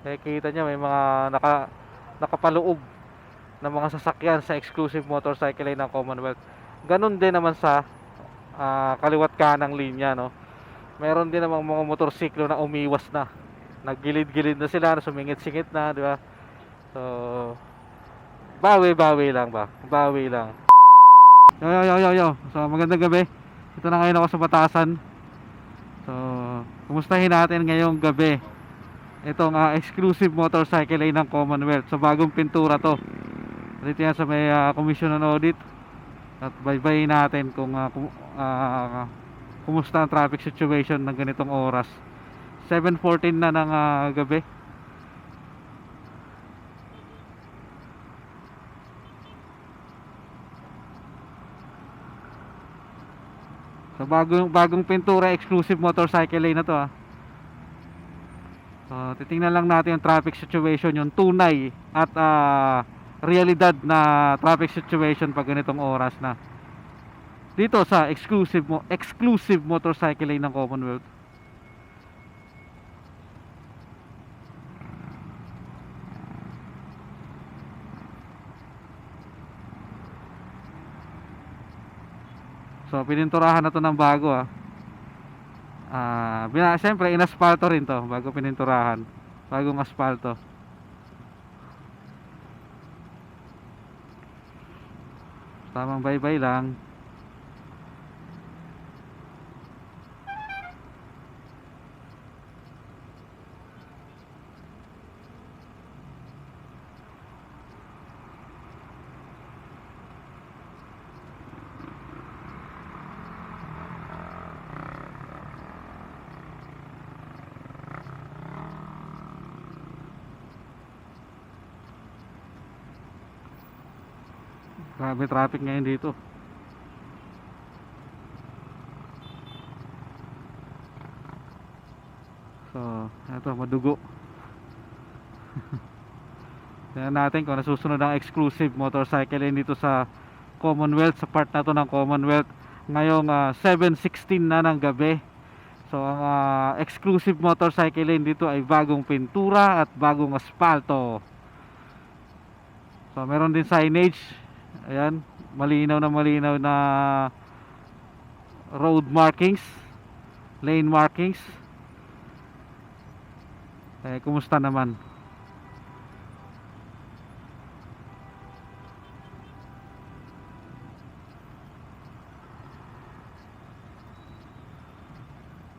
Eh, kita niya may mga naka, nakapaloob na mga sasakyan sa exclusive motorcycle lane ng Commonwealth. Ganon din naman sa ah, kaliwat kanang linya, no? Meron din namang mga motorsiklo na umiwas na. Naggilid-gilid na sila, sumingit-singit na, di ba? So, bawi-bawi lang ba? Bawi lang. Yo, yo, yo, yo, yo. So, magandang gabi. Ito na ngayon ako sa Batasan. So, kumustahin natin ngayong gabi. Itong ah, exclusive motorcycle lane ng Commonwealth. So, bagong pintura to. Dito yan sa may ah, Commission on Audit. At bye-bye natin kung ah, kum- ah, kumusta ang traffic situation ng ganitong oras. 7.14 na ng ah, gabi. So bagong bagong pintura exclusive motorcycle lane na to ah. So titingnan lang natin yung traffic situation, yung tunay at ah, realidad na traffic situation pag ganitong oras na. Dito sa exclusive mo exclusive motorcycle lane ng Commonwealth. So pininturahan na to ng bago ah. Ah, bina, siyempre inaspalto rin to bago pininturahan. Bagong asfalto. Tamang bye-bye lang. Grabe traffic ngayon dito. So, eto madugo. Tingnan natin kung nasusunod ang exclusive motorcycle lane dito sa Commonwealth, sa part na to ng Commonwealth. Ngayong ah, 7.16 na ng gabi. So, ang ah, exclusive motorcycle lane dito ay bagong pintura at bagong asfalto. So, meron din signage. Ayan, malinaw na malinaw na road markings, lane markings. Eh, kumusta naman?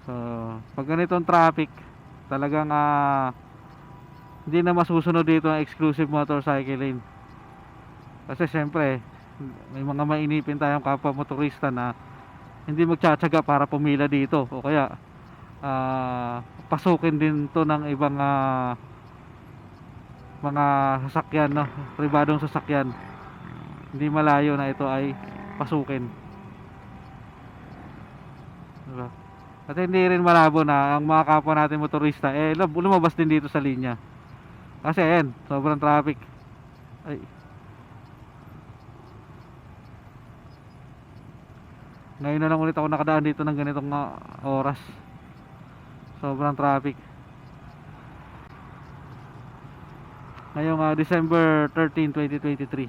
So, pag ganitong traffic, talagang ah, hindi na masusunod dito ang exclusive motorcycle lane. Kasi syempre, may mga mainipin tayong kapwa motorista na hindi magtsatsaga para pumila dito o kaya ah, pasukin din to ng ibang ah, mga sasakyan, no? pribadong sasakyan. Hindi malayo na ito ay pasukin. Diba? At hindi rin malabo na ang mga kapwa natin motorista eh lum- lumabas din dito sa linya. Kasi ayan, sobrang traffic. Ay. Ngayon na lang ulit ako nakadaan dito ng ganitong ah, oras. Sobrang traffic. Ngayong ah, December 13, 2023.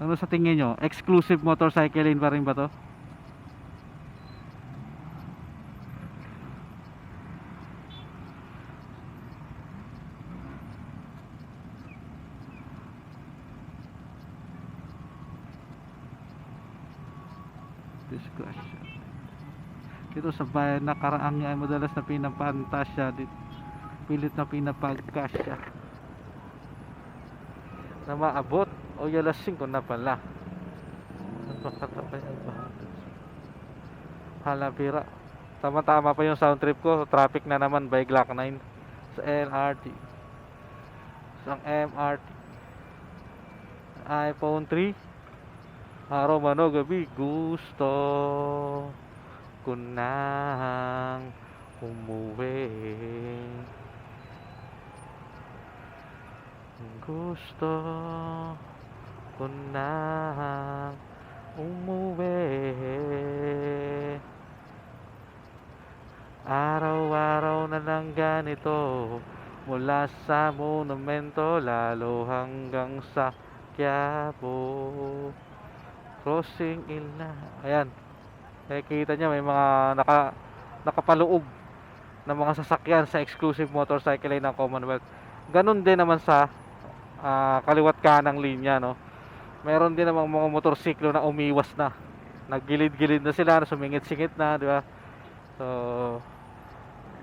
Ano sa tingin nyo? Exclusive motorcycle lane pa rin ba to? Discussion dito sa bayan na karaang ay madalas na pinapantasya dito pilit na pinapagkasya. Na maabot o yalas 5 na pala. Napakatapay ang bahagas halapira tama tama pa yung sound trip ko. Traffic na naman by Glock 9 sa LRT sa MRT iPhone 3 Araw man o gabi, gusto ko nang umuwi. Gusto ko nang umuwi. Araw-araw na lang ganito Mula sa monumento Lalo hanggang sa Quiapo Crossing Ilna Ayan Nakikita niya may mga naka, nakapaloob na mga sasakyan sa exclusive motorcycle lane ng Commonwealth. Ganon din naman sa ah, kaliwat kanang linya, no? Meron din namang mga motorsiklo na umiwas na. Naggilid-gilid na sila, sumingit-singit na, di ba? So,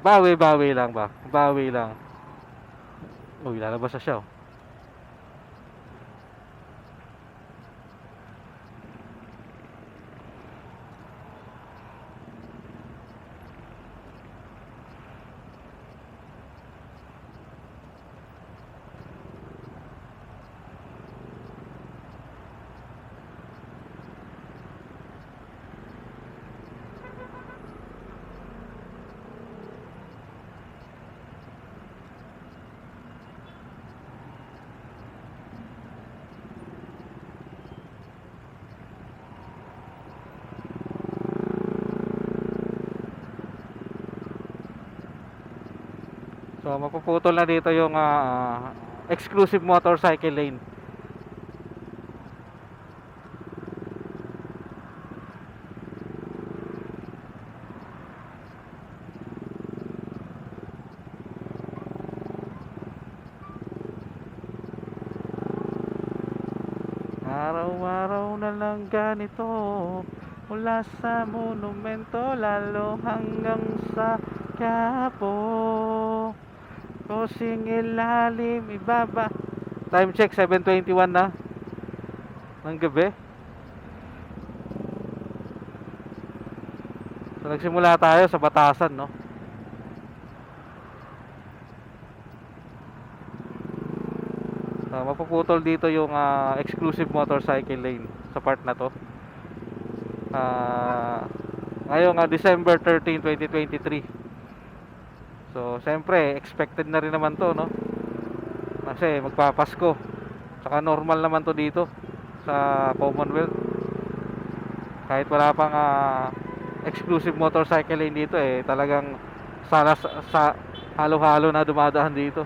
bawi-bawi lang ba? Bawi lang. Uy, lalabas na siya, oh. So, mapuputol na dito yung ah, exclusive motorcycle lane. Araw-araw na lang ganito Mula sa monumento Lalo hanggang sa Quiapo Crossing ilalim ibaba Time check 7.21 na Ng gabi So nagsimula tayo sa batasan no So, mapuputol dito yung ah, exclusive motorcycle lane sa part na to. Ah, ngayong ah, December 13, 2023. So, siyempre, expected na rin naman to, no? Kasi magpapasko. Saka normal naman to dito sa Commonwealth. Kahit wala pang ah, exclusive motorcycle lane dito eh, talagang sana sa, halo-halo na dumadaan dito.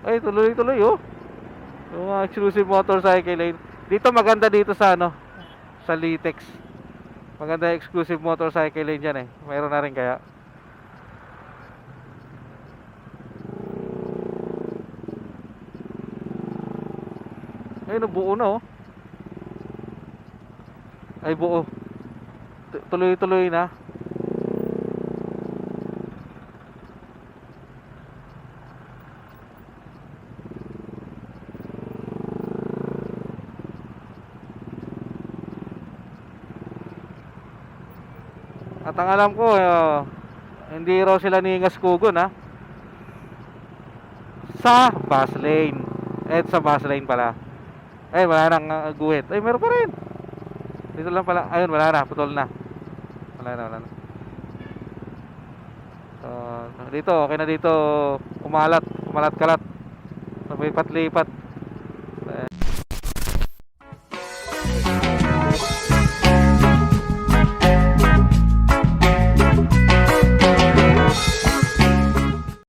Ay, tuloy-tuloy oh. Yung mga exclusive motorcycle lane. Dito maganda dito sa ano, sa Litex. Maganda exclusive motorcycle lane dyan eh. Mayroon na rin kaya. Ayun, oh, buo na oh. Ay, buo. Tu- Tuloy-tuloy na. Ang alam ko, eh, hindi raw sila ningas kugon ha. Sa bus lane. Eh, sa bus lane pala. Eh, wala nang uh, guhit. Ay, meron pa rin. Dito lang pala. Ayun, wala na. Putol na. Wala na, wala na. So, dito, okay na dito. Kumalat. Kumalat-kalat. Lipat-lipat.